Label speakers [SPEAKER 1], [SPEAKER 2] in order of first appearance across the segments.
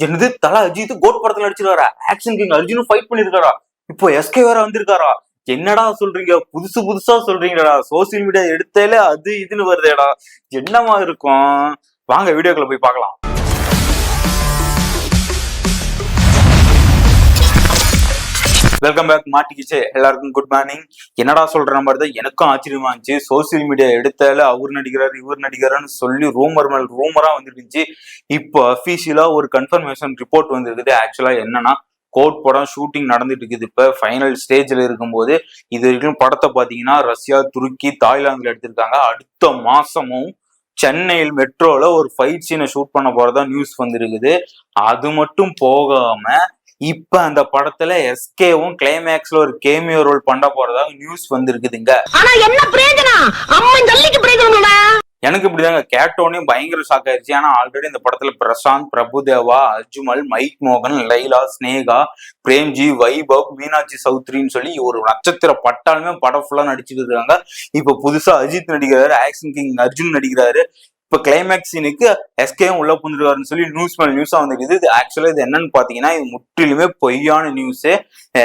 [SPEAKER 1] என்னது தல அஜித் கோட் படத்துல நடிச்சிருக்காரா? ஆக்ஷன் கிங் அர்ஜுனும் ஃபைட் பண்ணிருக்காரா? இப்போ எஸ்கே வேற வந்திருக்காரா? என்னடா சொல்றீங்க? புதுசு புதுசா சொல்றீங்கடா சோசியல் மீடியா எடுத்தாலே அது இதுன்னு வருதேடா. என்னமா இருக்கும்? வாங்க வீடியோக்குள்ள போய் பார்க்கலாம். வெல்கம் பேக் மாட்டிக்கிச்சு எல்லாருக்கும் குட் மார்னிங் என்னடா சொல்ற மாதிரி தான் எனக்கும் ஆச்சரியமா இருந்துச்சு. சோசியல் மீடியா எடுத்தால அவர் நடிக்கிறார் இவர் நடிக்கிறாருன்னு சொல்லி ரூமர் மேல் ரூமரா வந்துருந்துச்சு. இப்போ அஃபீஷியலா ஒரு கன்ஃபர்மேஷன் ரிப்போர்ட் வந்திருக்குது. ஆக்சுவலா என்னன்னா கோட் படம் ஷூட்டிங் நடந்துட்டு இருக்குது. இப்ப ஃபைனல் ஸ்டேஜ்ல இருக்கும்போது இது வரைக்கும் படத்தை பாத்தீங்கன்னா ரஷ்யா துருக்கி தாய்லாந்துல எடுத்திருக்காங்க. அடுத்த மாசமும் சென்னையில் மெட்ரோல ஒரு ஃபைட் சீனை ஷூட் பண்ண போறதா நியூஸ் வந்திருக்குது. அது மட்டும் போகாம இப்ப அந்த படத்துல எஸ்கேவும் கிளைமேக்ஸ்ல ஒரு கேமியோ ரோல் பண்ண போறதா நியூஸ் வந்திருக்குதுங்க.
[SPEAKER 2] ஆனா என்ன பிரயோஜனம்? அம்மன் ஜல்லிக்கு பிரயோஜனம்
[SPEAKER 1] எனக்கு இப்படிதாங்க கேட்டோன்னே பயங்கர ஷாக் ஆயிருச்சு. ஏன்னா ஆல்ரெடி இந்த படத்துல பிரசாந்த் பிரபுதேவா அஜ்மல் மைக் மோகன் லைலா ஸ்னேகா பிரேம்ஜி வைபவ் மீனாட்சி சௌத்ரின்னு சொல்லி ஒரு நட்சத்திர பட்டாலுமே படம் ஃபுல்லா நடிச்சுட்டு இருக்காங்க. இப்ப புதுசா அஜித் நடிக்கிறாரு ஆக்ஷன் கிங் அர்ஜுன் நடிக்கிறாரு. இப்ப கிளைமேக்ஸ் சீனுக்கு எஸ்கேவும் உள்ள புந்துருவாருன்னு சொல்லி நியூஸ் மேல நியூஸா வந்துருக்குது. இது ஆக்சுவலா இது என்னன்னு பாத்தீங்கன்னா இது முற்றிலுமே பொய்யான நியூஸ்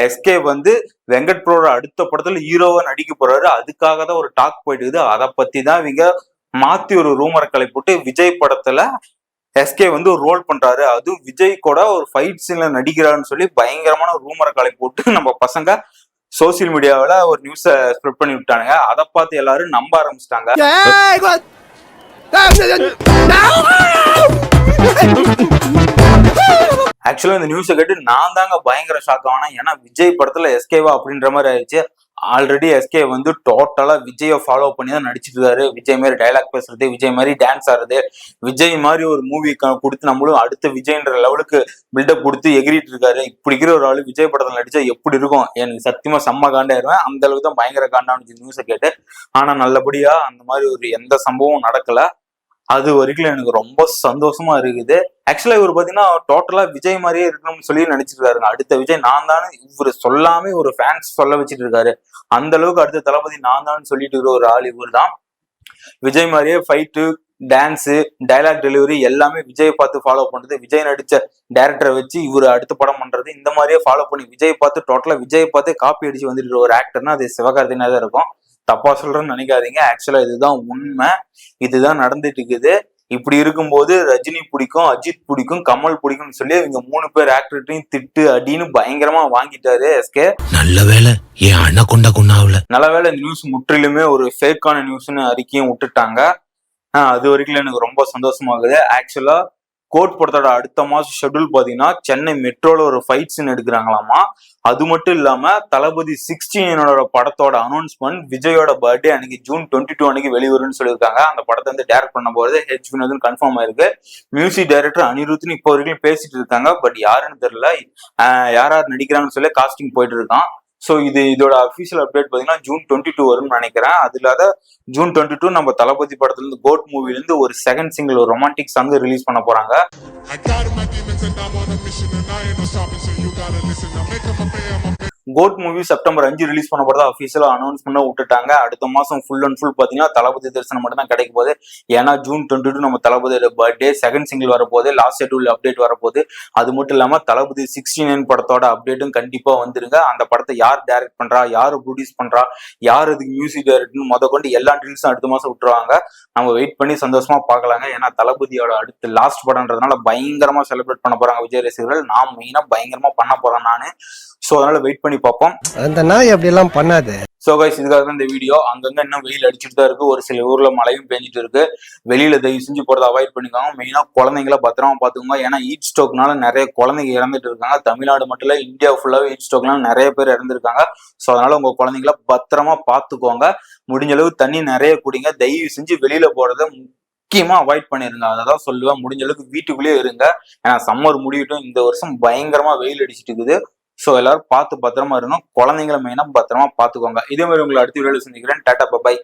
[SPEAKER 1] எஸ்கே வந்து வெங்கட் ப்ரோட அடுத்த படத்துல ஹீரோவா நடிக்க போறாரு. அதுக்காக தான் ஒரு டாக் போயிட்டு இருக்குது. அதை பத்தி தான் இவங்க மாத்தி ஒரு ரூமரை போட்டு விஜய் படத்துல எஸ்கே வந்து ஒரு ரோல் பண்றாரு. அதுவும் விஜய் கூட ஒரு ஃபைட் சீன்ல நடிக்கிறாருன்னு சொல்லி பயங்கரமான ஒரு ரூமரை கலை போட்டு நம்ம பசங்க சோசியல் மீடியாவில ஒரு நியூஸை ஸ்ப்ரெட் பண்ணி விட்டானுங்க. அதை பார்த்து எல்லாரும் நம்ப ஆரம்பிச்சிட்டாங்க. ஆக்சுவலா இந்த நியூஸை கேட்டு நான் தாங்க பயங்கர ஷாக் ஆனேன். ஏன்னா விஜய் படத்துல எஸ்கேவா அப்படின்ற மாதிரி ஆயிடுச்சு. ஆல்ரெடி எஸ்கே வந்து டோட்டலா விஜயை ஃபாலோ பண்ணி தான் நடிச்சிட்டு இருக்காரு. விஜய் மாதிரி டைலாக் பேசுறது விஜய் மாதிரி டான்ஸ் ஆடுறது விஜய் மாதிரி ஒரு மூவி கொடுத்து நம்மளும் அடுத்த விஜய்ன்ற லெவலுக்கு பில்டப் கொடுத்து எகிரிட்டு இருக்காரு. இப்படி இருக்கிற ஒரு ஆளு விஜய் படத்துல நடிச்சா எப்படி இருக்கும்? எனக்கு சத்தியமா செம்ம காண்டாயிருவேன். அந்த அளவுக்கு தான் பயங்கர காண்டான்னு நியூஸை கேட்டு ஆனா நல்லபடியா அந்த மாதிரி ஒரு எந்த சம்பவம் நடக்கல. அது வரைக்கும் எனக்கு ரொம்ப சந்தோஷமா இருக்குது. ஆக்சுவலா இவர் பாத்தீங்கன்னா டோட்டலா விஜய் மாதிரியே இருக்கணும்னு சொல்லி நடிச்சிருக்காருங்க அடுத்த விஜய் நான் தானே இவர் சொல்லாம ஒரு ஃபேன்ஸ் சொல்ல வச்சிட்டு இருக்காரு. அந்த அளவுக்கு அடுத்த தளபதி நான் தான் சொல்லிட்டு இருக்கிற ஒரு ஆள் இவர் தான். விஜய் மாதிரியே ஃபைட்டு டான்ஸு டைலாக் டெலிவரி எல்லாமே விஜய் பார்த்து ஃபாலோ பண்றது. விஜய் நடிச்ச டேரக்டரை வச்சு இவர் அடுத்த படம் பண்றது. இந்த மாதிரியே ஃபாலோ பண்ணி விஜய் பார்த்து டோட்டலா விஜய் பார்த்து காப்பி அடிச்சு வந்துட்டு ஒரு ஆக்டர்னா அது சிவகார்த்தினா தான் இருக்கும். தப்பா சொல்றேன்னு நினைக்காதீங்க. ஆக்சுவலா இதுதான் உண்மை. இதுதான் நடந்துட்டு இருக்குது இப்படி இருக்கும்போது ரஜினி பிடிக்கும் அஜித் பிடிக்கும் கமல் பிடிக்கும்னு சொல்லி இவங்க மூணு பேர் ஆக்டர்ட்டையும் திட்டு அடின்னு பயங்கரமா வாங்கிட்டாரு எஸ்கே
[SPEAKER 3] நல்ல வேலை என் அண்ணன் கொண்ட குண்ணாவில்.
[SPEAKER 1] நல்ல இந்த நியூஸ் முற்றிலுமே ஒரு ஃபேக்கான நியூஸ்னு அறிக்கையும் விட்டுட்டாங்க. அது வரைக்கும் எனக்கு ரொம்ப சந்தோஷமாகுது ஆக்சுவலா கோட் படத்தோட அடுத்த மாசம் ஷெட்யூல் பாத்தீங்கன்னா சென்னை மெட்ரோல ஒரு ஃபைட் சீன் எடுக்கிறாங்களாமா? அது மட்டும் இல்லாம தளபதி சிக்ஸ்டீனோட படத்தோட அனௌன்ஸ்மெண்ட் விஜயோட பர்த்டே அன்னைக்கு ஜூன் டுவெண்ட்டி டூ அன்னைக்கு வெளிவரும்னு சொல்லியிருக்காங்க. அந்த படத்தை வந்து டேரக்ட் பண்ண போறது ஹெச் வினோதன் கன்ஃபார்ம் ஆயிருக்கு. மியூசிக் டைரக்டர் அனிருத்னு இப்போ வரைக்கும் பேசிட்டு இருக்காங்க. பட் யாருன்னு தெரியல. யார் யார் நடிக்கிறாங்கன்னு சொல்லி காஸ்டிங் போயிட்டு இருக்கான். ஸோ இது இதோட அஃபீஷியல் அப்டேட் பார்த்தீங்கன்னா ஜூன் டுவெண்ட்டி டூ வரும்னு நினைக்கிறேன் அது இல்லாத ஜூன் டுவெண்ட்டி டூ நம்ம தளபதி படத்துல இருந்து கோட் மூவில இருந்து ஒரு செகண்ட் சிங்கிள் ஒரு ரொமான்டிக் சாங் ரிலீஸ் பண்ண போறாங்க
[SPEAKER 4] I got my demons and I'm on a mission and I ain't no so you gotta listen. Make up a pay, I'm a
[SPEAKER 1] GOAT movie September அஞ்சு release பண்ண போறதா அஃபீஷியலா announce பண்ண விட்டுட்டாங்க. அடுத்த மாசம் full and full பாத்தீங்கன்னா தளபதி தரிசனம் மட்டும் தான் கிடைக்க போகுது. ஏன்னா ஜூன் டுவெண்ட்டி டூ நம்ம தளபதியோட பர்த்டே செகண்ட் சிங்கிள் வரப்போகுது. லாஸ்ட் ஷெட்யூல் அப்டேட் வரப்போகுது. அது மட்டும் இல்லாம தளபதி சிக்ஸ்டி நைன் படத்தோட அப்டேட்டும் கண்டிப்பா வந்துருங்க. அந்த படத்தை யார் டைரக்ட் பண்றா? யார் ப்ரொடியூஸ் பண்றா? யார் அதுக்கு மியூசிக் டைரக்டர்னு முத கொண்டு எல்லா டீல்ஸும் அடுத்த மாசம் விட்டுருவாங்க. நம்ம வெயிட் பண்ணி சந்தோஷமா பார்க்கலாங்க. ஏன்னா தளபதியோட அடுத்த லாஸ்ட் படம்ன்றதுனால பயங்கரமா செலிப்ரேட் பண்ண போறாங்க விஜய் ரசிகர்கள். நான் மெயினா பயங்கரமா பண்ண போறேன் நானு. ஸோ அதனால வெயிட் பண்ணி பார்ப்போம்.
[SPEAKER 5] அந்த நாய் அப்படி எல்லாம் பண்ணாது.
[SPEAKER 1] ஸோ கைஸ் இதுக்காக தான் இந்த வீடியோ அங்கங்க இன்னும் வெயில் அடிச்சுட்டு தான் இருக்கு. ஒரு சில ஊர்ல மழையும் பெஞ்சிட்டு இருக்கு. வெளியில தயவு செஞ்சு போறதை அவாய்ட் பண்ணிக்கோங்க. மெயினா குழந்தைங்கள பத்திரமா பாத்துக்கோங்க ஏன்னா ஹீட் ஸ்ட்ரோக்னால நிறைய குழந்தைங்க இறந்துட்டு இருக்காங்க. தமிழ்நாடு மட்டும் இல்ல இந்தியா ஃபுல்லாவே ஹீட் ஸ்ட்ரோக்னால நிறைய பேர் இறந்துருக்காங்க. ஸோ அதனால உங்க குழந்தைங்கள பத்திரமா பாத்துக்கோங்க முடிஞ்ச அளவு தண்ணி நிறைய குடிங்க. தயவு செஞ்சு வெளியில போறதை முக்கியமா அவாய்ட் பண்ணிருங்க. அதை தான் சொல்லுவேன். முடிஞ்ச அளவுக்கு வீட்டுக்குள்ளேயே இருங்க. ஏன்னா சம்மர் முடியட்டும். இந்த வருஷம் பயங்கரமா வெயில் அடிச்சிட்டு இருக்குது. ஸோ எல்லாரும் பார்த்து பத்திரமா இருக்கணும் குழந்தைங்கள மெயினாக பத்திரமா பார்த்துக்கோங்க. இதே மாதிரி உங்களை அடுத்த வீடியோவில் சந்திக்கிறேன். Tata bye bye